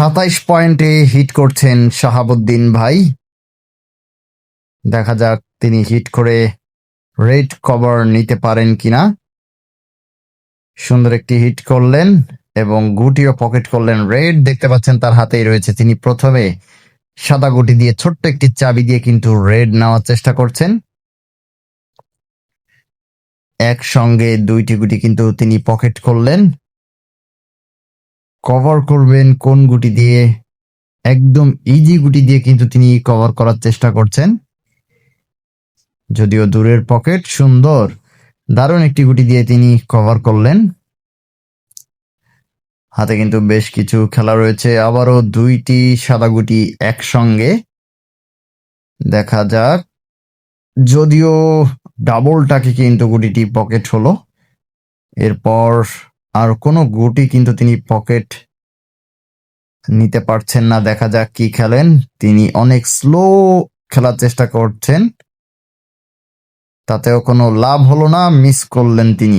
সাতাইশ পয়েন্টে হিট করছেন শাহাবুদ্দিন ভাই। দেখা যাক তিনি হিট করে রেড কভার নিতে পারেন কিনা। সুন্দর একটি হিট করলেন এবং গুটিও পকেট করলেন রেড। দেখতে পাচ্ছেন তার হাতেই রয়েছে তিনি প্রথমে সাদা গুটি দিয়ে ছোট্ট একটি চাবি দিয়ে কিন্তু রেড নেওয়ার চেষ্টা করছেন। একসঙ্গে দুইটি গুটি কিন্তু তিনি পকেট করলেন। কভার করবেন কোন গুটি দিয়ে? একদম ইজি গুটি দিয়ে কিন্তু তিনি কভার করার চেষ্টা করছেন। যদিও দূরের পকেট সুন্দর, দারুণ একটি গুটি দিয়ে তিনি কভার করলেন। হাতে কিন্তু বেশ কিছু খেলা রয়েছে, আবারও দুইটি সাদা গুটি একসঙ্গে। দেখা যাক, যদিও ডাবলটাকে কিন্তু গুটিটি পকেট হলো। এরপর আর কোনো গুটি কিন্তু তিনি পকেট নিতে পারছেন না। দেখা যাক কি খেলেন। তিনি অনেক স্লো খেলার চেষ্টা করছেন। তাতেও কোনো লাভ হলো না। মিস করলেন তিনি।